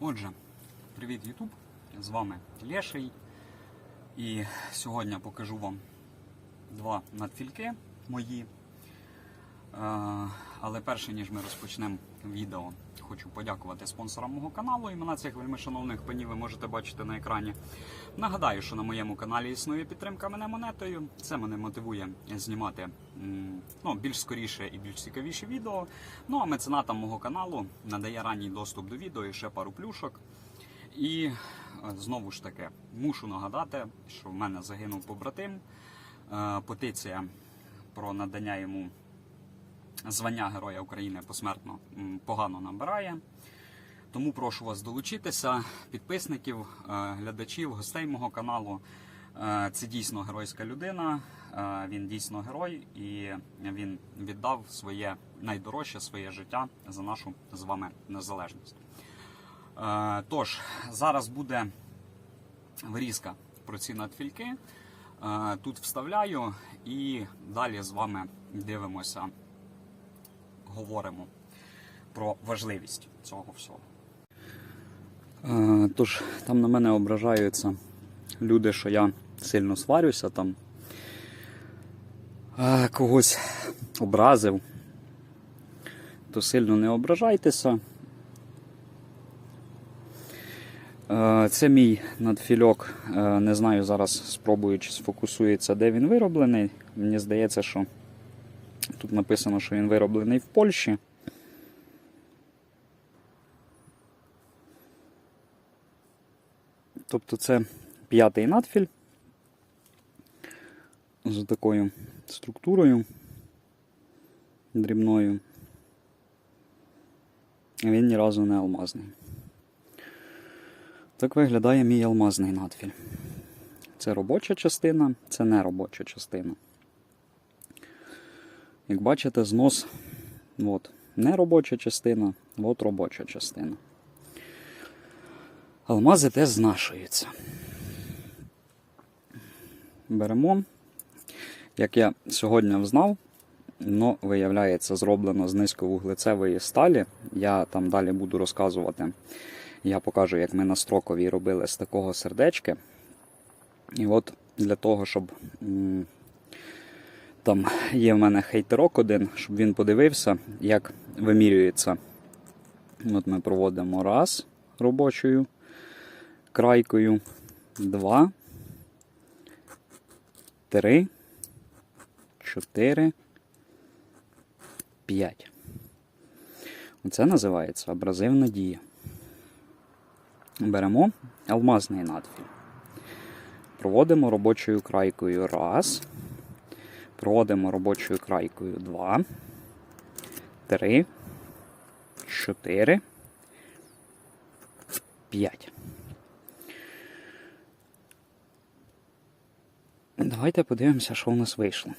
Отже, привіт Ютуб! З вами Леший. І сьогодні покажу вам два надфільки мої. Е, Але перше ніж ми розпочнемо відео, хочу подякувати спонсорам мого каналу. Імена цих вельмишановних панів ви можете бачити на екрані. Нагадаю, що на моєму каналі існує підтримка мене монетою. Це мене мотивує знімати ну, більш скоріше і більш цікавіші відео. Ну а меценатам мого каналу надає ранній доступ до відео і ще пару плюшок. І е, знову ж таки мушу нагадати, що в мене загинув побратим. Е, Петиція про надання йому звання Героя України посмертно погано набирає. Тому прошу вас долучитися, підписників, е, глядачів, гостей мого каналу. Е, Це дійсно геройська людина. е, Він дійсно герой, і він віддав своє найдорожче своє життя за нашу з вами незалежність. Тож, зараз буде вирізка про ці надфільки. Тут вставляю і далі з вами дивимося, говоримо про важливість цього всього. Е, Тож, там на мене ображаються люди, що я сильно сварюся там. Е, Когось образив. То сильно не ображайтеся. Е, Це мій надфільок. Не знаю, зараз спробую, чи сфокусується, де він вироблений. Мені здається, що тут написано, що він вироблений в Польщі. Тобто це п'ятий надфіль з такою структурою дрібною. Він ні разу не алмазний. Так виглядає мій алмазний надфіль. Це робоча частина, це не робоча частина. Як бачите, знос от, не робоча частина, от робоча частина. Алмази теж знашуються. Беремо. Як я сьогодні взнав, воно виявляється зроблено з низьковуглецевої сталі. Я там далі буду розказувати. Я покажу, як ми на строковій робили з такого сердечки. І от для того, щоб там є в мене хейтерок один, щоб він подивився, як вимірюється. От ми проводимо раз робочою крайкою, два, три, чотири, п'ять. Оце називається абразивна дія. Беремо алмазний надфіль. Проводимо робочою крайкою раз. Проводимо робочою крайкою два, три, чотири, п'ять. Давайте подивимося, що у нас вийшло.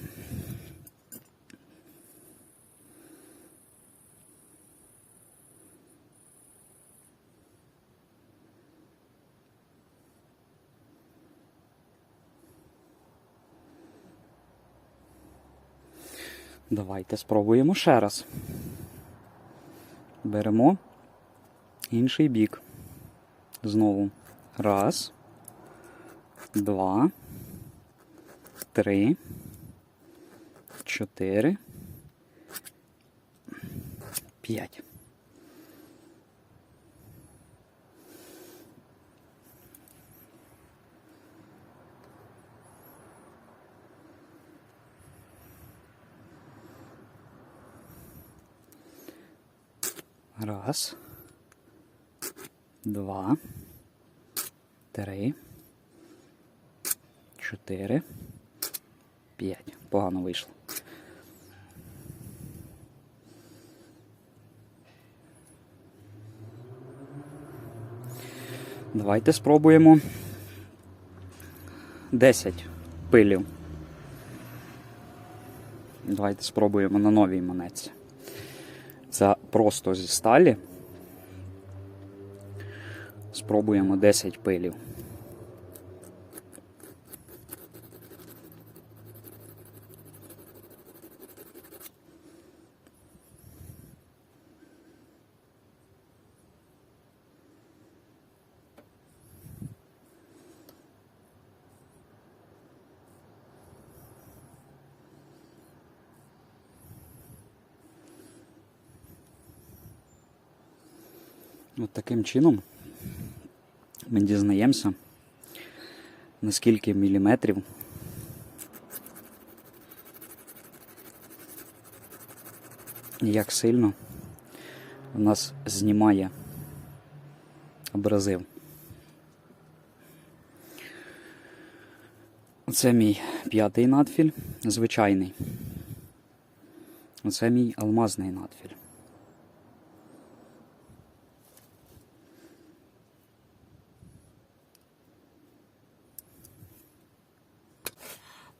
Давайте спробуємо ще раз. Беремо інший бік. Знову. Раз, два, три, чотири, п'ять. Раз, два, три, чотири, п'ять. Погано вийшло. Давайте спробуємо 10 пилів. Давайте спробуємо на новій монетці. Це просто зі сталі. Спробуємо 10 пилів. Таким чином ми дізнаємося, наскільки міліметрів як сильно у нас знімає абразив. Оце мій п'ятий надфіль, звичайний. Оце мій алмазний надфіль.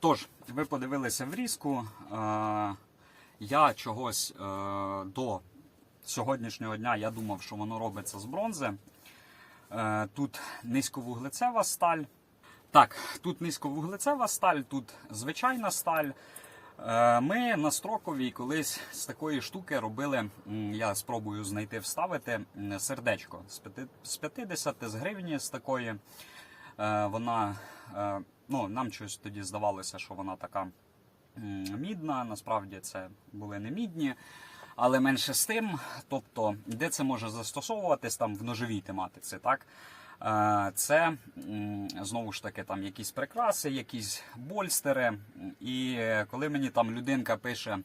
Тож, ви подивилися врізку. Е, я чогось е, до сьогоднішнього дня я думав, що воно робиться з бронзи. Е, тут низьковуглецева сталь. Так, тут низьковуглецева сталь, тут звичайна сталь. Ми на строковій колись з такої штуки робили, я спробую знайти вставити сердечко з 50 з гривні з такої. Вона, ну, нам щось тоді здавалося, що вона така мідна. Насправді це були не мідні. Але менше з тим, тобто, де це може застосовуватись там в ножовій тематиці, так? Е, Це знову ж таки там якісь прикраси, якісь больстери. І коли мені там людинка пише,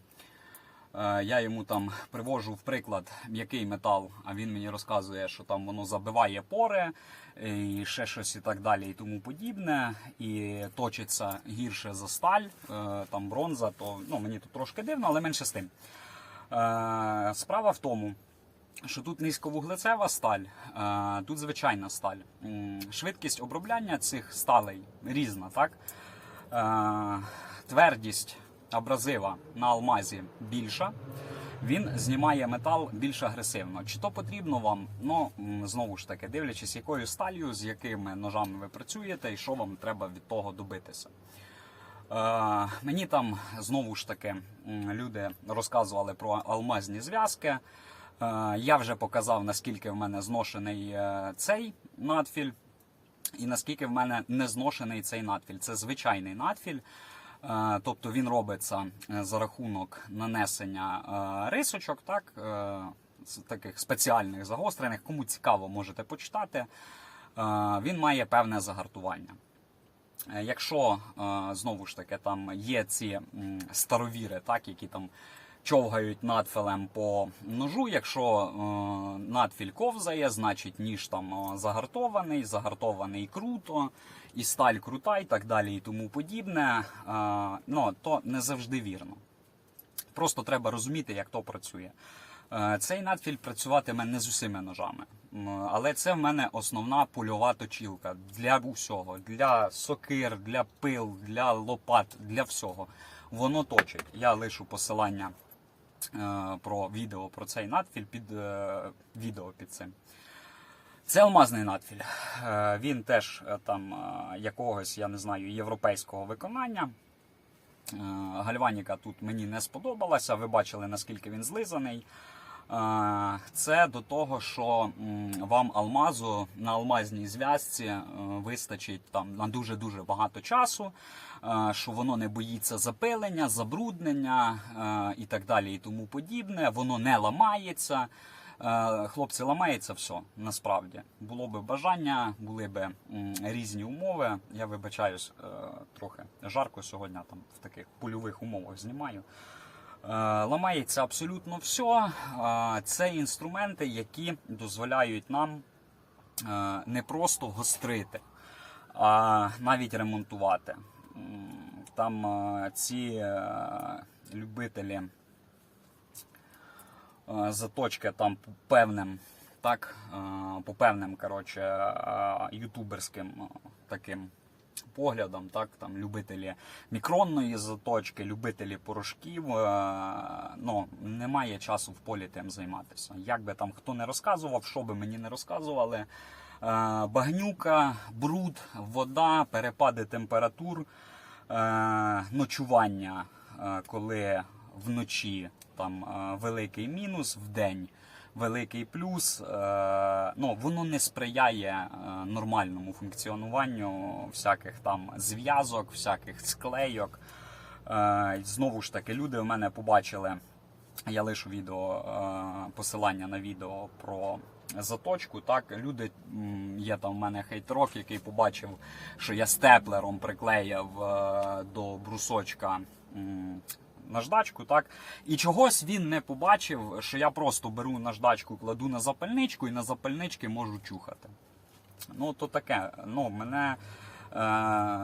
я йому там привожу в приклад м'який метал, а він мені розказує, що там воно забиває пори і ще щось і так далі, і тому подібне, і точиться гірше за сталь, е, там бронза, то ну, мені тут трошки дивно, але менше з тим. Е, Справа в тому, що тут низьковуглецева сталь, е, тут звичайна сталь. Швидкість обробляння цих сталей різна, так? Е, Твердість абразива на алмазі більша. Він знімає метал більш агресивно. Чи то потрібно вам? Ну знову ж таки, дивлячись, якою сталью, з якими ножами ви працюєте, і що вам треба від того добитися. Е, мені там знову ж таки люди розказували про алмазні зв'язки. Е, я вже показав, наскільки в мене зношений е, цей надфіль, і наскільки в мене не зношений цей надфіль. Це звичайний надфіль. Е, Тобто він робиться е, за рахунок нанесення е, рисочок, так, таких спеціальних загострених. Кому цікаво, можете почитати. Він має певне загартування. Якщо знову ж таки там є ці старовіри, так, які там човгають надфілем по ножу, якщо е, надфіль ковзає, значить ніж там е, загартований, загартований круто, і сталь крута, і так далі, і тому подібне, е, ну, то не завжди вірно. Просто треба розуміти, як то працює. Цей надфіль працюватиме не з усіма ножами, але це в мене основна польова точілка для усього, для сокир, для пил, для лопат, для всього. Воно точить. Я лишу посилання про відео про цей надфіль під е, відео під цим. Це алмазний надфіль. Е, Він теж е, там е, якогось, я не знаю, європейського виконання. Е, Гальваніка тут мені не сподобалася. Ви бачили, наскільки він злизаний. Е, Це до того, що вам алмазу на алмазній зв'язці е, вистачить там на дуже дуже багато часу, е, що воно не боїться запилення, забруднення і так далі, і тому подібне. Воно не ламається. Хлопці, ламається все насправді. Було би бажання, були би різні умови. Я вибачаюсь, трохи жарко сьогодні там в таких польових умовах знімаю. Е, Ламається абсолютно все. Е, Це інструменти, які дозволяють нам е, не просто гострити, а навіть ремонтувати. Там ці любителі заточки там по певним, так, по певним коротше, ютуберським таким поглядам, так, там любителі мікронної заточки, любителі порошків. е, Ну, немає часу в полі тим займатися. Як би там хто не розказував, що би мені не розказували. е, Багнюка, бруд, вода, перепади температур, е, ночування, коли вночі там великий мінус, в день великий плюс. Е, Ну, воно не сприяє е, нормальному функціонуванню всяких там зв'язок, всяких склейок. Е, Знову ж таки, люди в мене побачили Я лишу відео, посилання на відео про заточку. Так, люди є там в мене хейтерок, який побачив, що я степлером приклеїв до брусочка. Наждачку, так і чогось він не побачив, що я просто беру наждачку, кладу на запальничку і на запальнички можу чухати. Ну, то таке. Ну, мене, е,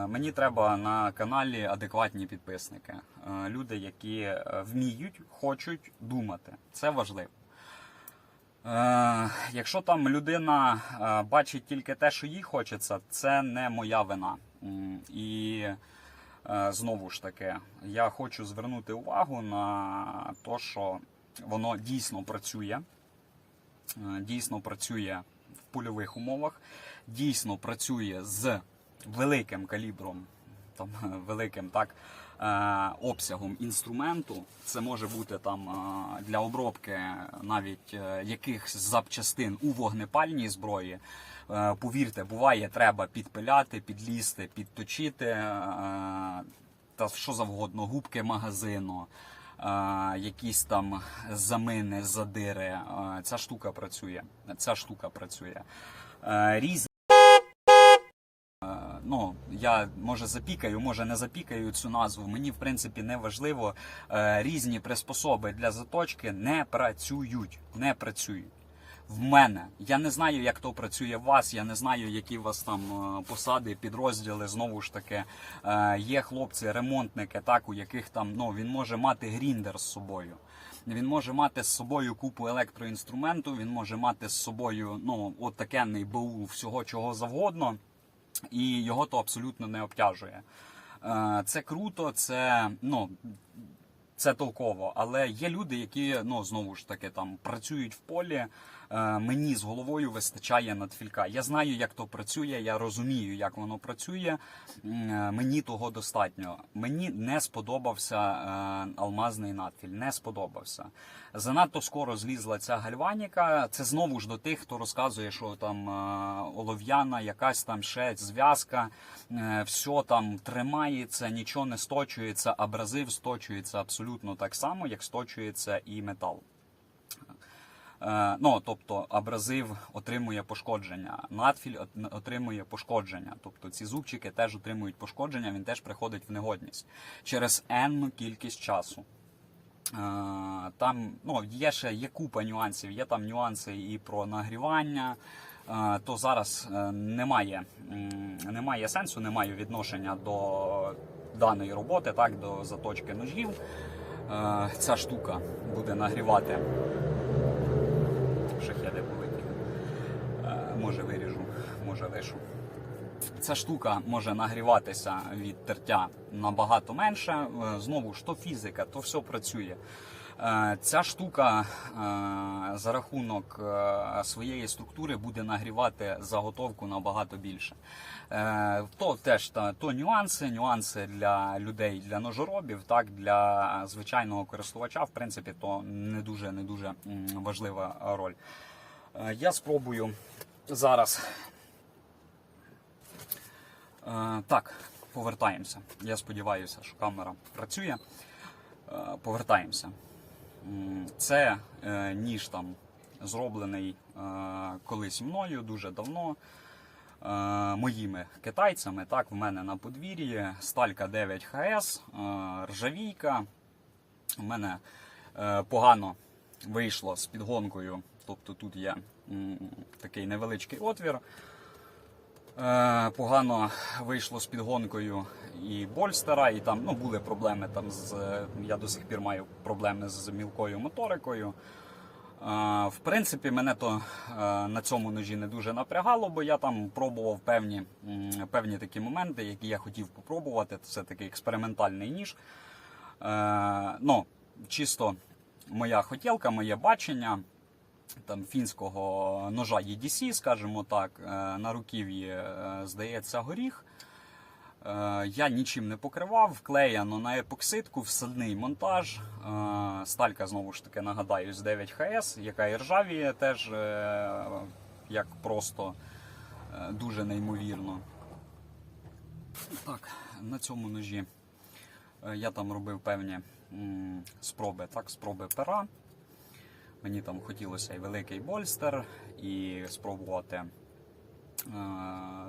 мені треба на каналі адекватні підписники. Е, люди, які е, вміють, хочуть думати. Це важливо. Якщо там людина бачить тільки те, що їй хочеться, це не моя вина. І знову ж таки, я хочу звернути увагу на те, що воно дійсно працює. Е, Дійсно працює в польових умовах, дійсно працює з великим калібром, там, великим так, е, обсягом інструменту. Це може бути там е, для обробки навіть е, якихось запчастин у вогнепальній зброї. Е, Повірте, буває, треба підпиляти, підлізти, підточити е, та що завгодно, губки магазину. е, Якісь там замини, задири. Е, Ця штука працює. Ця штука працює. Е, Різ ну, я може запікаю, може не запікаю цю назву. Мені в принципі не важливо. Е, Різні приспособи для заточки не працюють. Не працюють. В мене я не знаю, як то працює у вас. Я не знаю, які у вас там е, посади, підрозділи. Знову ж таки, Е, є хлопці, ремонтники, так у яких там ну він може мати гріндер з собою. Він може мати з собою купу електроінструменту. Він може мати з собою ну от такенний БУ всього чого завгодно і його то абсолютно не обтяжує. Е, Це круто, це ну. Це толково, але є люди, які ну знову ж таки там працюють в полі. Е, мені з головою вистачає надфілька. Я знаю, як то працює, я розумію, як воно працює. Е, Мені того достатньо. Мені не сподобався е, алмазний надфіль. Не сподобався. Занадто скоро злізла ця гальваніка. Це знову ж до тих, хто розказує, що там олов'яна, якась там ще зв'язка, все там тримається, нічого не сточується, абразив сточується абсолютно так само, як сточується і метал. Е, Ну, тобто абразив отримує пошкодження, надфіль отримує пошкодження. Тобто ці зубчики теж отримують пошкодження, він теж приходить в негодність через енну кількість часу. Е, Там ну, є ще є купа нюансів. Є там нюанси і про нагрівання. Е, То зараз немає, немає сенсу, немає відношення до даної роботи, так, до заточки ножів. Ця штука буде нагрівати. Шахеди полетіли. Е, Може виріжу, лишу. Ця штука може нагріватися від тертя набагато менше. Е, Знову ж то фізика, то все працює. Е, Ця штука е, за рахунок своєї структури буде нагрівати заготовку набагато більше. То теж то нюанси, нюанси для людей, для ножоробів, так для звичайного користувача, в принципі, то не дуже не дуже важлива роль. Я спробую зараз Так, повертаємося. Я сподіваюся, що камера працює. Е, Повертаємося. Це е, ніж там зроблений е, колись мною дуже давно. е, Моїми китайцями, так, в мене на подвір'ї сталька 9 ХС, е, ржавійка. У мене е, погано вийшло з підгонкою. Тобто тут є такий невеличкий отвір. Е, погано вийшло з підгонкою і Больстера, і там ну, були проблеми там з. Я до сих пір маю проблеми з мілкою моторикою. Е, в принципі, мене то е, на цьому ножі не дуже напрягало, бо я там пробував певні, певні такі моменти, які я хотів попробувати. Це такий експериментальний ніж. Ну, чисто моя хотілка, моє бачення там фінського ножа EDC, скажімо так, е, на руків'ї е, здається горіх. Е, Я нічим не покривав, вклеєно на епоксидку, всадний монтаж. Сталька, знову ж таки, нагадаю, з 9 ХС, яка і ржавіє теж як просто дуже неймовірно. Так, на цьому ножі я там робив певні спроби, так, спроби пера. Мені там хотілося і великий больстер, і спробувати е,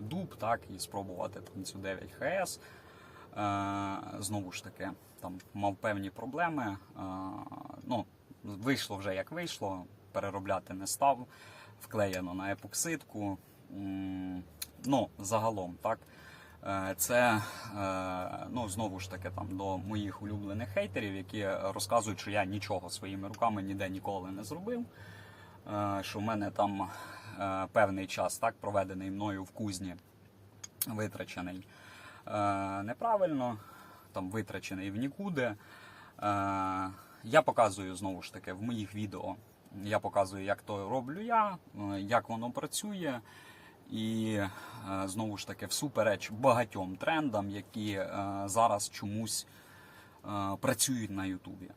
дуб, так, і спробувати там цю 9 ХС. Е, знову ж таки, там мав певні проблеми. Е, ну, вийшло вже як вийшло, переробляти не став, вклеєно на епоксидку. Ну, загалом, так. Е, Це е, ну знову ж таки там до моїх улюблених хейтерів, які розказують, що я нічого своїми руками ніде ніколи не зробив. е, Що в мене там певний час так проведений мною в кузні, витрачений неправильно, там витрачений в нікуди. Я показую знову ж таки в моїх відео. Я показую, як то роблю я, як воно працює. І е, знову ж таки, всупереч багатьом трендам, які е, зараз чомусь е, працюють на Ютубі.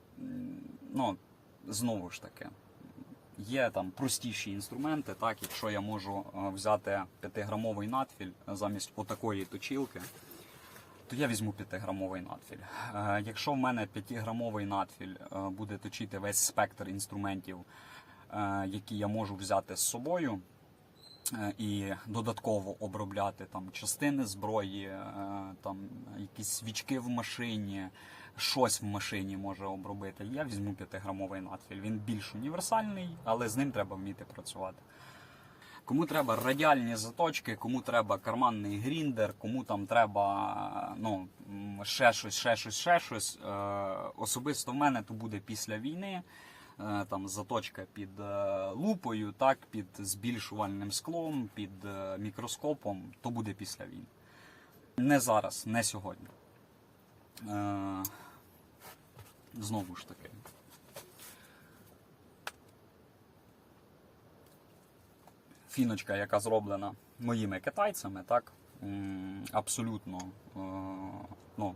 Ну, знову ж таки, є там простіші інструменти, так, якщо я можу взяти 5-грамовий надфіль замість отакої точілки, то я візьму 5-грамовий надфіль. Якщо в мене 5-грамовий надфіль буде точити весь спектр інструментів, які я можу взяти з собою, і додатково обробляти там частини зброї, е, там якісь свічки в машині, щось в машині може обробити. Я візьму 5-грамовий надфіль. Він більш універсальний, але з ним треба вміти працювати. Кому треба радіальні заточки, кому треба карманний гріндер, кому там треба ну, ще щось, ще щось, ще щось. Е, особисто в мене то буде після війни. Е, там заточка під е, лупою, так, під збільшувальним склом, під е, мікроскопом, то буде після війни. Не зараз, не сьогодні. Знову ж таки. Фіночка, яка зроблена моїми китайцями, так, абсолютно ну,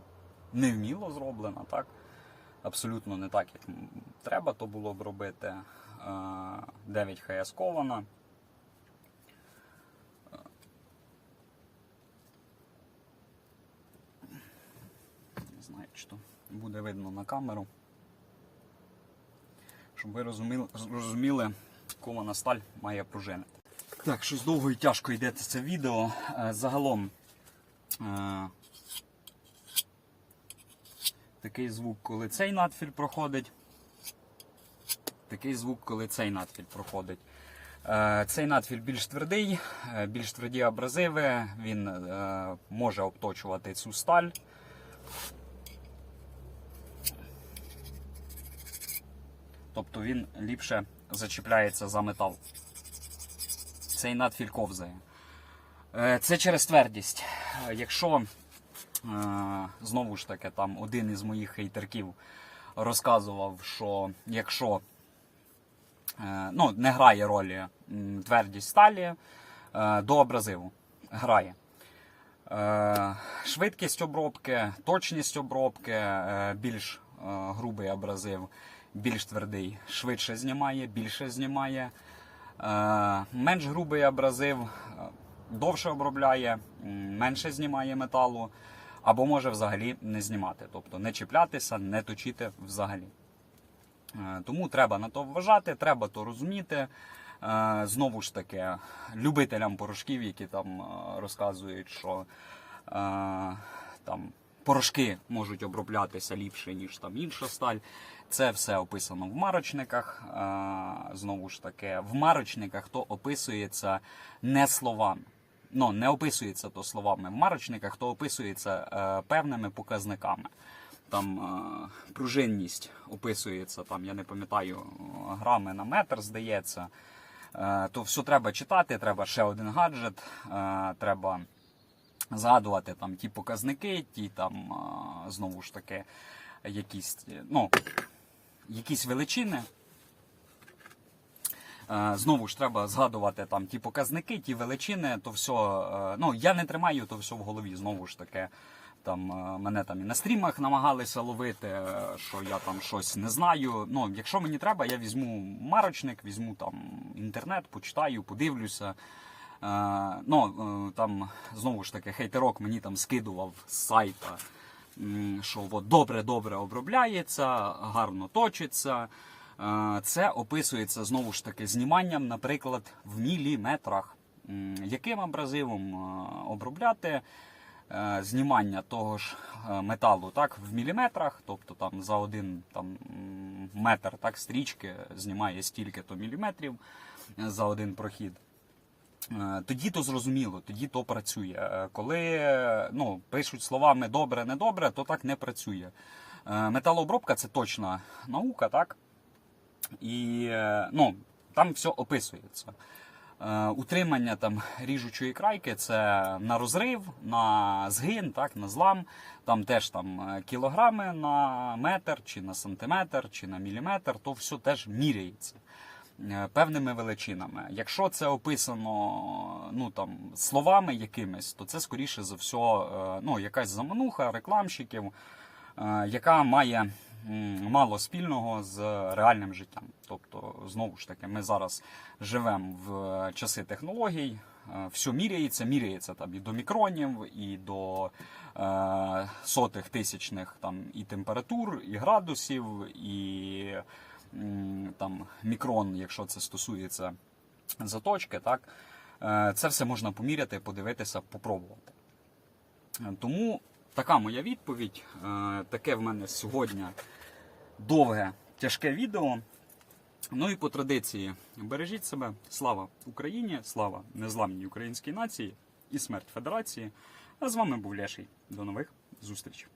невміло зроблена, так, абсолютно не так, як треба то було б робити. Е, 9 ХС кована. Не знаю, чи то буде видно на камеру. Щоб ви розуміли, розуміли кована сталь має пружини. Так, щось довго і тяжко йде це відео. Е, Загалом е, такий звук, коли цей надфіль проходить. Такий звук, коли цей надфіль проходить. Е, Цей надфіль більш твердий, е, більш тверді абразиви, він е, може обточувати цю сталь. Тобто він ліпше зачіпляється за метал. Цей надфіль ковзає. Це через твердість. Якщо знову ж таки там один із моїх хейтерків розказував, що якщо е, ну, не грає ролі твердість сталі е, до абразиву. Грає. Е, Швидкість обробки, точність обробки, е, більш е, грубий абразив, більш твердий, швидше знімає, більше знімає. Е, Менш грубий абразив, е, довше обробляє, менше знімає металу, або може взагалі не знімати, тобто не чіплятися, не точити взагалі. Е, Тому треба на то вважати, треба то розуміти. Е, Знову ж таки, любителям порошків, які там е, розказують, що там порошки можуть оброблятися ліпше, ніж там інша сталь. Це все описано в марочниках. Знову ж таки, в марочниках то описується не словами. Ну, не описується то словами в марочниках, то описується е, певними показниками. Там е, пружинність описується, там, я не пам'ятаю, грами на метр, здається. Е, то все треба читати, треба ще один гаджет, е, треба згадувати там ті показники, ті там е, знову ж таки якісь, е, ну, якісь величини. Е, Знову ж треба згадувати там ті показники, ті величини, то все. Ну я не тримаю то все в голові. Знову ж таки, там е, мене там і на стрімах намагалися ловити, е, що я там щось не знаю. Ну, якщо мені треба, я візьму марочник, візьму там інтернет, почитаю, подивлюся. Ну, там знову ж таки хейтерок мені там скидував з сайта що от добре-добре обробляється, гарно точиться. Це описується знову ж таки зніманням, наприклад, в міліметрах. Яким абразивом обробляти е, знімання того ж е, металу так, в міліметрах, тобто там за один там, метр так, стрічки знімає стільки-то міліметрів е, за один прохід. Тоді то зрозуміло, тоді то працює. Коли ну, пишуть словами добре, недобре, то так не працює. Металообробка це точна наука, так? І е, ну, там все описується. Е, Утримання там ріжучої крайки це на розрив, на згин, так, на злам. Там теж там е, кілограми на метр, чи на сантиметр, чи на міліметр, то все теж міряється певними величинами. Якщо це описано ну, там, словами якимись, то це скоріше за все ну, якась замануха рекламщиків, яка має мало спільного з реальним життям. Тобто, знову ж таки, ми зараз живемо в часи технологій, е, все міряється, міряється там і до мікронів, і до е, сотих тисячних там і температур, і градусів, і там мікрон, якщо це стосується заточки, так Е, це все можна поміряти, подивитися, попробувати. Е, Тому така моя відповідь. Е, Таке в мене сьогодні довге, тяжке відео. Ну і по традиції, бережіть себе. Слава Україні, слава незламній українській нації і смерть Федерації. А з вами був Леший. До нових зустрічей.